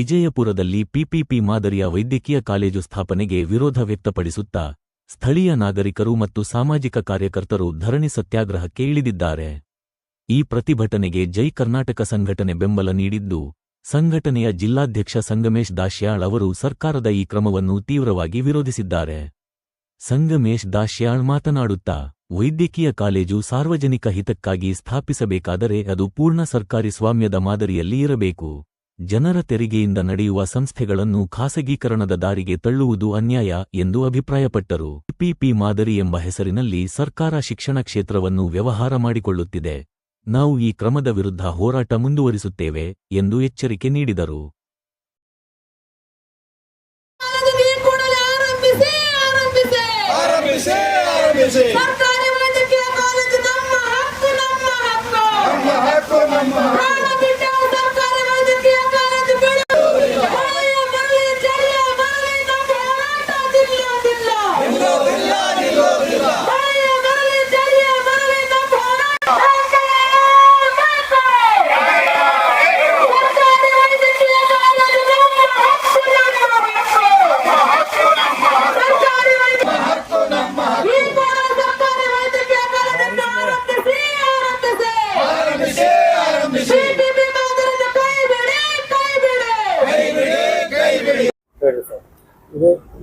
ವಿಜಯಪುರದಲ್ಲಿ ಪಿಪಿಪಿ ಮಾದರಿಯ ವೈದ್ಯಕೀಯ ಕಾಲೇಜು ಸ್ಥಾಪನೆಗೆ ವಿರೋಧ ವ್ಯಕ್ತಪಡಿಸುತ್ತಾ ಸ್ಥಳೀಯ ನಾಗರಿಕರು ಮತ್ತು ಸಾಮಾಜಿಕ ಕಾರ್ಯಕರ್ತರು ಧರಣಿ ಸತ್ಯಾಗ್ರಹಕ್ಕೆ ಇಳಿದಿದ್ದಾರೆ. ಈ ಪ್ರತಿಭಟನೆಗೆ ಜೈ ಕರ್ನಾಟಕ ಸಂಘಟನೆ ಬೆಂಬಲ ನೀಡಿದ್ದು, ಸಂಘಟನೆಯ ಜಿಲ್ಲಾಧ್ಯಕ್ಷ ಸಂಗಮೇಶ್ ದಾಶ್ಯಾಳ್ ಅವರು ಸರ್ಕಾರದ ಈ ಕ್ರಮವನ್ನು ತೀವ್ರವಾಗಿ ವಿರೋಧಿಸಿದ್ದಾರೆ. ಸಂಗಮೇಶ್ ದಾಶ್ಯಾಳ್ ಮಾತನಾಡುತ್ತಾ, ವೈದ್ಯಕೀಯ ಕಾಲೇಜು ಸಾರ್ವಜನಿಕ ಹಿತಕ್ಕಾಗಿ ಸ್ಥಾಪಿಸಬೇಕಾದರೆ ಅದು ಪೂರ್ಣ ಸರ್ಕಾರಿ ಸ್ವಾಮ್ಯದ ಮಾದರಿಯಲ್ಲಿ ಇರಬೇಕು. ಜನರ ತೆರಿಗೆಯಿಂದ ನಡೆಯುವ ಸಂಸ್ಥೆಗಳನ್ನು ಖಾಸಗೀಕರಣದ ದಾರಿಗೆ ತಳ್ಳುವುದು ಅನ್ಯಾಯ ಎಂದು ಅಭಿಪ್ರಾಯಪಟ್ಟರು. ಪಿಪಿ ಮಾದರಿ ಎಂಬ ಹೆಸರಿನಲ್ಲಿ ಸರ್ಕಾರ ಶಿಕ್ಷಣ ಕ್ಷೇತ್ರವನ್ನು ವ್ಯವಹಾರ ಮಾಡಿಕೊಳ್ಳುತ್ತಿದೆ. ನಾವು ಈ ಕ್ರಮದ ವಿರುದ್ಧ ಹೋರಾಟ ಮುಂದುವರಿಸುತ್ತೇವೆ ಎಂದು ಎಚ್ಚರಿಕೆ ನೀಡಿದರು. ಆರಂಭಿಸಿ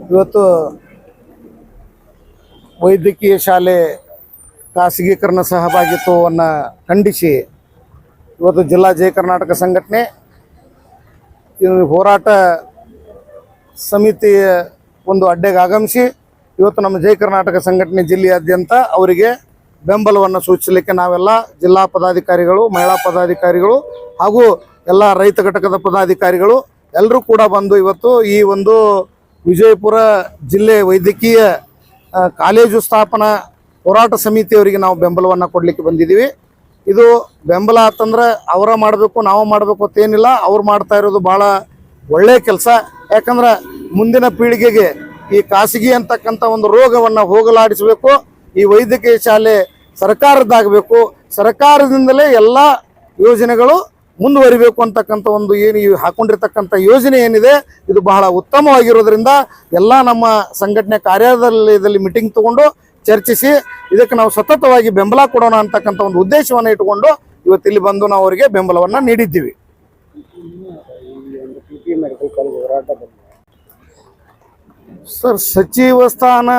ಇವತ್ತು ವೈದ್ಯಕೀಯ ಶಾಲೆ ಖಾಸಗೀಕರಣ ಸಹಭಾಗಿತ್ವವನ್ನು ಖಂಡಿಸಿ ಇವತ್ತು ಜಿಲ್ಲಾ ಜಯ ಕರ್ನಾಟಕ ಸಂಘಟನೆ ಹೋರಾಟ ಸಮಿತಿಯ ಒಂದು ಅಡ್ಡೆಗೆ ಆಗಮಿಸಿ ಇವತ್ತು ನಮ್ಮ ಜಯ ಕರ್ನಾಟಕ ಸಂಘಟನೆ ಜಿಲ್ಲೆಯಾದ್ಯಂತ ಅವರಿಗೆ ಬೆಂಬಲವನ್ನು ಸೂಚಿಸಲಿಕ್ಕೆ ನಾವೆಲ್ಲ ಜಿಲ್ಲಾ ಪದಾಧಿಕಾರಿಗಳು, ಮಹಿಳಾ ಪದಾಧಿಕಾರಿಗಳು ಹಾಗೂ ಎಲ್ಲ ರೈತ ಘಟಕದ ಪದಾಧಿಕಾರಿಗಳು ಎಲ್ಲರೂ ಕೂಡ ಬಂದು ಇವತ್ತು ಈ ಒಂದು ವಿಜಯಪುರ ಜಿಲ್ಲೆ ವೈದ್ಯಕೀಯ ಕಾಲೇಜು ಸ್ಥಾಪನಾ ಹೋರಾಟ ಸಮಿತಿಯವರಿಗೆ ನಾವು ಬೆಂಬಲವನ್ನು ಕೊಡಲಿಕ್ಕೆ ಬಂದಿದ್ದೀವಿ. ಇದು ಬೆಂಬಲ ಆತಂದ್ರೆ ಅವರ ಮಾಡಬೇಕು, ನಾವು ಮಾಡಬೇಕು ಅಂತ ಏನಿಲ್ಲ. ಅವ್ರು ಮಾಡ್ತಾ ಇರೋದು ಭಾಳ ಒಳ್ಳೆಯ ಕೆಲಸ. ಯಾಕಂದ್ರೆ ಮುಂದಿನ ಪೀಳಿಗೆಗೆ ಈ ಖಾಸಗಿ ಅಂತಕ್ಕಂಥ ಒಂದು ರೋಗವನ್ನು ಹೋಗಲಾಡಿಸಬೇಕು. ಈ ವೈದ್ಯಕೀಯ ಶಾಲೆ ಸರ್ಕಾರದ್ದಾಗಬೇಕು. ಸರ್ಕಾರದಿಂದಲೇ ಎಲ್ಲ ಯೋಜನೆಗಳು ಮುಂದುವರಿಬೇಕು ಅಂತಕ್ಕಂಥ ಒಂದು ಏನು ಹಾಕೊಂಡಿರ್ತಕ್ಕಂಥ ಯೋಜನೆ ಏನಿದೆ, ಇದು ಬಹಳ ಉತ್ತಮವಾಗಿರೋದ್ರಿಂದ ಎಲ್ಲ ನಮ್ಮ ಸಂಘಟನೆ ಕಾರ್ಯಾಲಯದಲ್ಲಿ ಮೀಟಿಂಗ್ ತಗೊಂಡು ಚರ್ಚಿಸಿ, ಇದಕ್ಕೆ ನಾವು ಸತತವಾಗಿ ಬೆಂಬಲ ಕೊಡೋಣ ಅಂತಕ್ಕಂಥ ಒಂದು ಉದ್ದೇಶವನ್ನು ಇಟ್ಟುಕೊಂಡು ಇವತ್ತು ಇಲ್ಲಿ ಬಂದು ನಾವು ಅವರಿಗೆ ಬೆಂಬಲವನ್ನು ನೀಡಿದ್ದೀವಿ. ಸರ್, ಸಚಿವ ಸ್ಥಾನ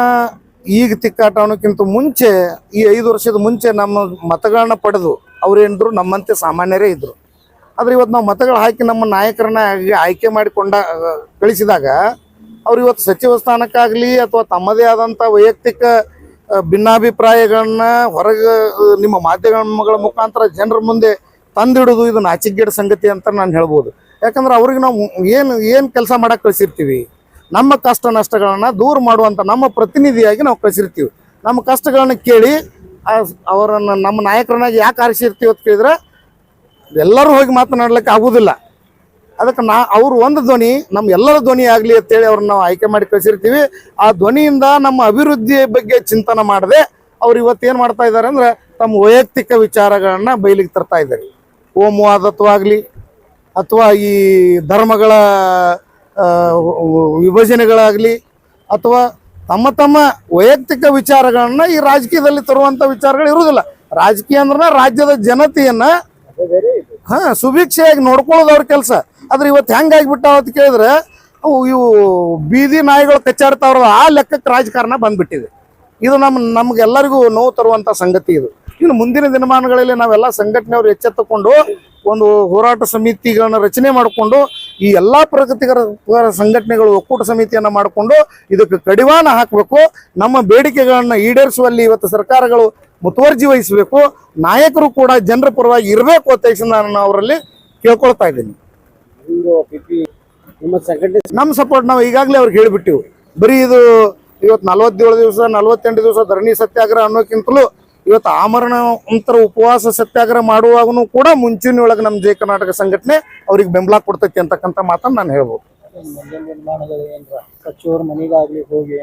ಈಗ ತಿಕ್ಕಾಟ ಅನ್ನೋಕ್ಕಿಂತ ಮುಂಚೆ, ಈ ಐದು ವರ್ಷದ ಮುಂಚೆ ನಮ್ಮ ಮತಗಳನ್ನ ಪಡೆದು ಅವ್ರೇನಿದ್ರು ನಮ್ಮಂತೆ ಸಾಮಾನ್ಯರೇ ಇದ್ರು. ಆದ್ರೆ ಇವತ್ತು ನಾವು ಮತಗಳು ಹಾಕಿ ನಮ್ಮ ನಾಯಕರನ್ನ ಆಯ್ಕೆ ಮಾಡಿಕೊಂಡ ಕಳಿಸಿದಾಗ ಅವ್ರು ಇವತ್ತು ಸಚಿವ ಸ್ಥಾನಕ್ಕಾಗಲಿ ಅಥವಾ ತಮ್ಮದೇ ಆದಂಥ ವೈಯಕ್ತಿಕ ಭಿನ್ನಾಭಿಪ್ರಾಯಗಳನ್ನ ಹೊರಗೆ ನಿಮ್ಮ ಮಾಧ್ಯಮಗಳ ಮುಖಾಂತರ ಜನರ ಮುಂದೆ ತಂದಿಡುದು ಇದು ನಾಚಿಕೆಗೇಡು ಸಂಗತಿ ಅಂತ ನಾನು ಹೇಳ್ಬೋದು. ಯಾಕಂದ್ರೆ ಅವ್ರಿಗೆ ನಾವು ಏನು ಏನು ಕೆಲಸ ಮಾಡಕ್ಕೆ ಕಳಿಸಿರ್ತೀವಿ? ನಮ್ಮ ಕಷ್ಟ ನಷ್ಟಗಳನ್ನು ದೂರ ಮಾಡುವಂಥ ನಮ್ಮ ಪ್ರತಿನಿಧಿಯಾಗಿ ನಾವು ಕಳಿಸಿರ್ತೀವಿ. ನಮ್ಮ ಕಷ್ಟಗಳನ್ನ ಕೇಳಿ ಅವರನ್ನ ನಮ್ಮ ನಾಯಕರನ್ನಾಗಿ ಯಾಕೆ ಆರಿಸಿರ್ತೀವಿ ಅಂತ ಕೇಳಿದ್ರೆ ಎಲ್ಲರೂ ಹೋಗಿ ಮಾತನಾಡ್ಲಿಕ್ಕೆ ಆಗುವುದಿಲ್ಲ ಅದಕ್ಕೆ ನಾ, ಅವ್ರು ಒಂದು ಧ್ವನಿ ನಮ್ಮ ಎಲ್ಲರ ಧ್ವನಿ ಆಗಲಿ ಅಂತೇಳಿ ಅವ್ರನ್ನ ನಾವು ಆಯ್ಕೆ ಮಾಡಿ ಕಳಿಸಿರ್ತೀವಿ. ಆ ಧ್ವನಿಯಿಂದ ನಮ್ಮ ಅಭಿವೃದ್ಧಿ ಬಗ್ಗೆ ಚಿಂತನೆ ಮಾಡದೆ ಅವ್ರು ಇವತ್ತೇನು ಮಾಡ್ತಾ ಇದ್ದಾರೆ ಅಂದ್ರೆ ತಮ್ಮ ವೈಯಕ್ತಿಕ ವಿಚಾರಗಳನ್ನ ಬಯಲಿಗೆ ತರ್ತಾ ಇದ್ದಾರೆ. ಕೋಮುವಾದತ್ವ ಆಗಲಿ, ಅಥವಾ ಈ ಧರ್ಮಗಳ ವಿಭಜನೆಗಳಾಗಲಿ, ಅಥವಾ ತಮ್ಮ ತಮ್ಮ ವೈಯಕ್ತಿಕ ವಿಚಾರಗಳನ್ನ ಈ ರಾಜಕೀಯದಲ್ಲಿ ತರುವಂತ ವಿಚಾರಗಳು ಇರುವುದಿಲ್ಲ. ರಾಜಕೀಯ ಅಂದ್ರೆ ರಾಜ್ಯದ ಜನತೆಯನ್ನ ಹಾ, ಸುಭಿಕ್ಷೆಯಾಗಿ ನೋಡ್ಕೊಳ್ಳೋದು ಅವ್ರ ಕೆಲಸ. ಆದ್ರೆ ಇವತ್ತು ಹೆಂಗಾಗ್ಬಿಟ್ಟಾವ ಅಂತ ಕೇಳಿದ್ರೆ, ಅವು ಇವು ಬೀದಿ ನಾಯಿಗಳು ಕಚ್ಚಾಡ್ತಾವ್ರಲ್ಲ, ಆ ಲೆಕ್ಕಕ್ಕೆ ರಾಜಕಾರಣ ಬಂದ್ಬಿಟ್ಟಿದೆ. ಇದು ನಮ್ಮ ನಮ್ಗೆಲ್ಲರಿಗೂ ನೋವು ತರುವಂತ ಸಂಗತಿ ಇದು. ಇನ್ನು ಮುಂದಿನ ದಿನಮಾನಗಳಲ್ಲಿ ನಾವೆಲ್ಲ ಸಂಘಟನೆಯವರು ಎಚ್ಚೆತ್ತುಕೊಂಡು ಒಂದು ಹೋರಾಟ ಸಮಿತಿಗಳನ್ನ ರಚನೆ ಮಾಡಿಕೊಂಡು, ಈ ಎಲ್ಲಾ ಪ್ರಗತಿಗರ ಸಂಘಟನೆಗಳು ಒಕ್ಕೂಟ ಸಮಿತಿಯನ್ನ ಮಾಡಿಕೊಂಡು ಇದಕ್ಕೆ ಕಡಿವಾಣ ಹಾಕಬೇಕು. ನಮ್ಮ ಬೇಡಿಕೆಗಳನ್ನ ಈಡೇರಿಸುವಲ್ಲಿ ಇವತ್ತು ಸರ್ಕಾರಗಳು ಮುತುವರ್ಜಿ ವಹಿಸಬೇಕು. ನಾಯಕರು ಕೂಡ ಜನರ ಪರವಾಗಿ ಇರಬೇಕು ಅಂತ ನಾನು ಅವರಲ್ಲಿ ಕೇಳ್ಕೊಳ್ತಾ ಇದ್ದೀನಿ. ನಿಮ್ಮ ಸಪೋರ್ಟ್ ನಾವು ಈಗಾಗಲೇ ಅವ್ರಿಗೆ ಹೇಳಿಬಿಟ್ಟಿವಿ. ಬರೀ ಇದು ಇವತ್ತು ನಲವತ್ತೇಳು ದಿವಸ ನಲವತ್ತೆಂಟು ದಿವಸ ಧರಣಿ ಸತ್ಯಾಗ್ರಹ ಅನ್ನೋಕ್ಕಿಂತಲೂ ಇವತ್ತು ಆಮರಣ ಅಂತರ ಉಪವಾಸ ಸತ್ಯಾಗ್ರಹ ಮಾಡುವಾಗೂ ಕೂಡ ಮುಂಚೂಣಿ ಒಳಗೆ ನಮ್ಮ ಜಯ ಕರ್ನಾಟಕ ಸಂಘಟನೆ ಅವ್ರಿಗೆ ಬೆಂಬಲ ಕೊಡ್ತೈತಿ ಅಂತಕ್ಕಂಥ ಮಾತನ್ನು ನಾನು ಹೇಳ್ಬೋದು. ಸಚಿವರ ಮನೆಗಾಗ್ಲಿ ಹೋಗಿ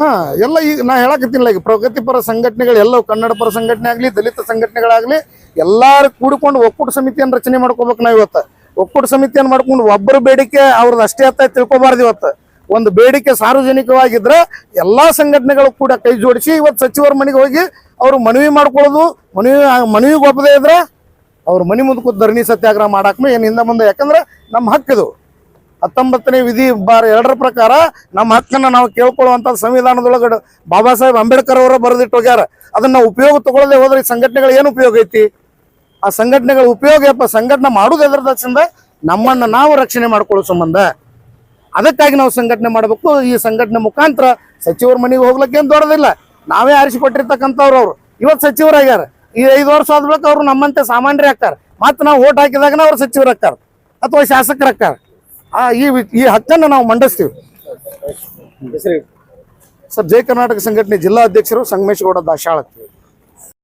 ಹಾ, ಎಲ್ಲ ಈಗ ನಾ ಹೇಳಕತ್ತಿಲ್ಲ ಈಗ ಪ್ರಗತಿಪರ ಸಂಘಟನೆಗಳು ಎಲ್ಲವೂ ಕನ್ನಡ ಪರ ಸಂಘಟನೆ ಆಗಲಿ, ದಲಿತ ಸಂಘಟನೆಗಳಾಗಲಿ, ಎಲ್ಲಾರು ಕೂಡಿಕೊಂಡು ಒಕ್ಕೂಟ ಸಮಿತಿಯನ್ನು ರಚನೆ ಮಾಡ್ಕೋಬೇಕು ನಾವು ಇವತ್ತು. ಒಕ್ಕೂಟ ಸಮಿತಿಯನ್ನು ಮಾಡ್ಕೊಂಡು ಒಬ್ಬರ ಬೇಡಿಕೆ ಅವ್ರದ್ದು ಅಷ್ಟೇ ಅಂತ ತಿಳ್ಕೊಬಾರ್ದು ಇವತ್ತು. ಒಂದು ಬೇಡಿಕೆ ಸಾರ್ವಜನಿಕವಾಗಿದ್ರೆ ಎಲ್ಲಾ ಸಂಘಟನೆಗಳು ಕೂಡ ಕೈ ಜೋಡಿಸಿ ಇವತ್ತು ಸಚಿವರ ಮನೆಗೆ ಹೋಗಿ ಅವರು ಮನವಿ ಮಾಡ್ಕೊಳ್ಳೋದು, ಮನವಿ ಮನವಿಗೆ ಒಪ್ಪದೇ ಇದ್ರೆ ಅವ್ರ ಮನೆ ಮುಂದೆ ಧರಣಿ ಸತ್ಯಾಗ್ರಹ ಮಾಡಾಕ್ಮೆ ಏನು ಹಿಂದೆ ಮುಂದೆ. ಯಾಕಂದ್ರೆ ನಮ್ಮ ಹಕ್ಕಿದು. ಹತ್ತೊಂಬತ್ತನೇ ವಿಧಿ ಬಾರ ಎರಡರ ಪ್ರಕಾರ ನಮ್ಮ ಹಕ್ಕನ್ನ ನಾವು ಕೇಳ್ಕೊಳ್ಳುವಂಥ ಸಂವಿಧಾನದೊಳಗಡೆ ಬಾಬಾ ಸಾಹೇಬ್ ಅಂಬೇಡ್ಕರ್ ಅವರ ಬರೆದಿಟ್ಟು ಹೋಗ್ಯಾರ. ಅದನ್ನ ಉಪಯೋಗ ತಗೊಳ್ಳದೆ ಹೋದ್ರೆ ಈ ಸಂಘಟನೆಗಳು ಏನು ಉಪಯೋಗ ಐತಿ? ಆ ಸಂಘಟನೆಗಳ ಉಪಯೋಗ ಯಪ್ಪ ಸಂಘಟನೆ ಮಾಡುದು ಎದರ ದಕ್ಷಿಣ ನಮ್ಮನ್ನ ನಾವು ರಕ್ಷಣೆ ಮಾಡ್ಕೊಳ್ಳೋ ಸಂಬಂಧ. ಅದಕ್ಕಾಗಿ ನಾವು ಸಂಘಟನೆ ಮಾಡಬೇಕು. ಈ ಸಂಘಟನೆ ಮುಖಾಂತರ ಸಚಿವರ ಮನೆಗೆ ಹೋಗ್ಲಿಕ್ಕೆ ಏನು ದೊಡ್ಡದಿಲ್ಲ. ನಾವೇ ಆರಿಸಿಕೊಟ್ಟಿರ್ತಕ್ಕಂಥವ್ರು ಅವರು. ಇವತ್ತು ಸಚಿವರಾಗ್ಯಾರ ಈ ಐದು ವರ್ಷ ಆದ್ಬೇಕು ಅವರು ನಮ್ಮಂತೆ ಸಾಮಾನ್ಯರೇ ಆಗ್ತಾರೆ. ಮತ್ತೆ ನಾವು ಓಟ್ ಹಾಕಿದಾಗ ಅವ್ರು ಸಚಿವರು ಆಗ್ತಾರೆ. ಅಥವಾ ಶಾಸಕರು ಆಗ್ತಾರೆ. ಆ ಈ ಈ ಹಕ್ಕನ್ನು ನಾವು ಮಂಡಿಸ್ತೀವಿ. ಸರ್ ಜಯ ಕರ್ನಾಟಕ ಸಂಘಟನೆ ಜಿಲ್ಲಾ ಅಧ್ಯಕ್ಷರು ಸಂಗಮೇಶ್ ದಾಶಾಳ ದಾಶಾಳ್.